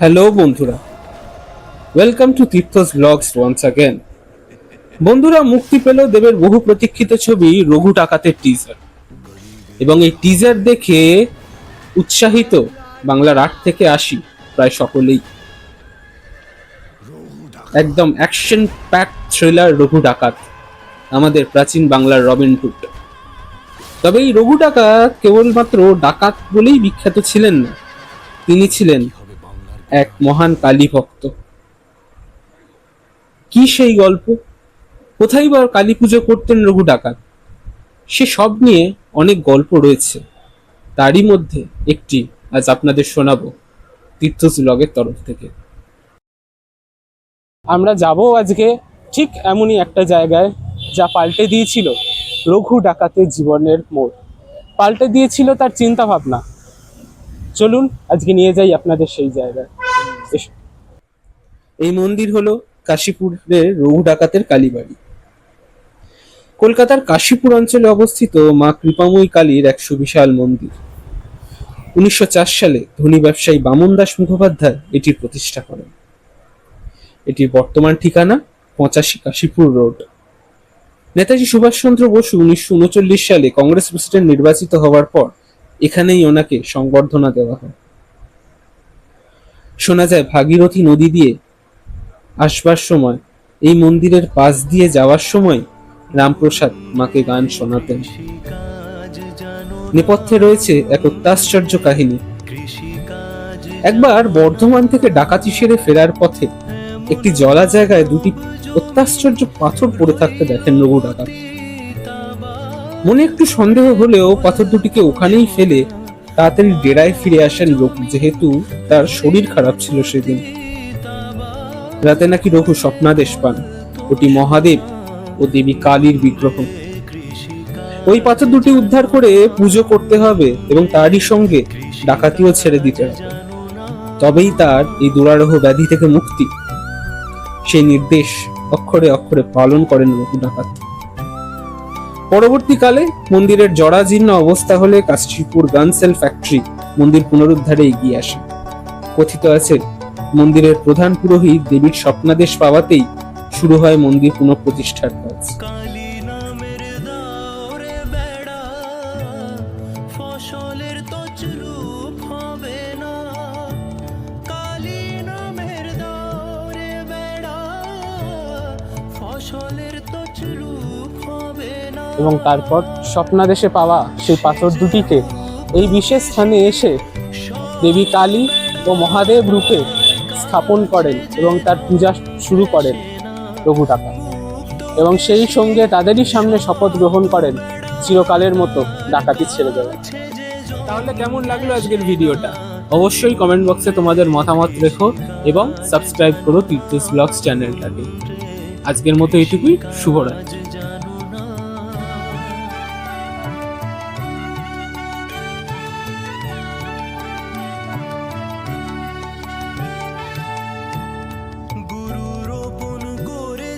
Hello বন্ধুরা। Welcome to Tirtha's vlogs once again বন্ধুরা, মুক্তি পেল দেবের বহু প্রতীক্ষিত ছবি রঘু ডাকাতের টিজার এবং এই টিজার দেখে উৎসাহিত বাংলার আট থেকে আসি প্রায় সকলেই। একদম অ্যাকশন প্যাক থ্রিলার রঘু ডাকাত, আমাদের প্রাচীন বাংলার রবিন হুড তবে এই রঘু ডাকাত কেবলমাত্র ডাকাত বলেই বিখ্যাত ছিলেন না। তিনি ছিলেন এক মহান কালী ভক্ত। কি সেই গল্প? কোথায় বা কালী পুজো করতেন রঘু ডাকাত? সে সব নিয়ে অনেক গল্প রয়েছে। তারই মধ্যে একটি আজ আপনাদের শোনাবো তীর্থস ব্লগের তরফ থেকে। আমরা যাব আজকে ঠিক এমনই একটা জায়গায় যা পাল্টে দিয়েছিল রঘু ডাকাতের জীবনের মোড়। পাল্টে দিয়েছিল তার চিন্তা ভাবনা চলুন আজকে নিয়ে যাই আপনাদের সেই জায়গায়। এই মন্দির হলো কাশীপুরের রঘু ডাকাতের কালীবাড়ি। কলকাতার কাশীপুর অঞ্চলে অবস্থিত মা কৃপাময়ী কালীর এক সুবিশাল মন্দির। উনিশশো চার সালে ধনী ব্যবসায়ী বামন দাস মুখোপাধ্যায় এটির প্রতিষ্ঠা করেন। এটির বর্তমান ঠিকানা পঁচাশি কাশীপুর রোড। নেতাজি সুভাষচন্দ্র বসু উনিশশো উনচল্লিশ সালে কংগ্রেস প্রেসিডেন্ট নির্বাচিত হওয়ার পর এখানেই ওনাকে সংবর্ধনা দেওয়া হয়। শোনা যায়, ভাগীরথী নদী দিয়ে আসবার সময়, এই মন্দিরের পাশ দিয়ে যাওয়ার সময় রামপ্রসাদ মাকে গান শোনাতেন। নেপথ্যে রয়েছে এক অত্যাশ্চর্য কাহিনী। একবার বর্ধমান থেকে ডাকাতি সেরে ফেরার পথে একটি জলা জায়গায় দুটি অত্যাশ্চর্য পাথর পড়ে থাকতে দেখেন রঘু ডাকাত। মনে একটু সন্দেহ হলেও পাথর দুটিকে ওখানেই ফেলে তাড়াতাড়ি ডেরায় ফিরে আসেন রঘু, যেহেতু তার শরীর খারাপ ছিল সেদিন। রাতে নাকি রঘু স্বপ্নাদেশ পান। ওটি মহাদেব ও দেবী কালীর বিগ্রহ। ওই পাথর দুটি উদ্ধার করে পুজো করতে হবে এবং তারই সঙ্গে ডাকাতিও ছেড়ে দিতে হবে। তবেই তার এই দুরারোহ ব্যাধি থেকে মুক্তি। সেই নির্দেশ অক্ষরে অক্ষরে পালন করেন রঘু ডাকাত। পরবর্তীকালে মন্দিরের জরাজীর্ণ অবস্থা হলে কাশীপুর গানসেল ফ্যাক্টরি মন্দির পুনরুদ্ধারে এগিয়ে আসে। কথিত আছে, মন্দিরের প্রধান পুরোহিত দেবীর স্বপ্নাদেশ পাওয়াতেই শুরু হয় মন্দির পুনঃপ্রতিষ্ঠার কাজ। ফসলের তছরূপ হবে এবং তারপর স্বপ্নাদেশে পাওয়া সেই পাথর দুটিকে এই বিশেষ স্থানে এসে দেবী কালী ও মহাদেব রূপে স্থাপন করেন এবং তার পূজা শুরু করেন রঘু ডাকাত এবং সেই সঙ্গে তাদেরই সামনে শপথ গ্রহণ করেন চিরকালের মতো ডাকাতি ছেড়ে দেবেন তাহলে কেমন লাগল আজকের ভিডিওটা? অবশ্যই কমেন্ট বক্সে তোমাদের মতামত রেখো এবং সাবস্ক্রাইব করো তীর্থস ব্লগস চ্যানেলটাকে। আজকের মতো এটুকুই, শুভরাত্রি।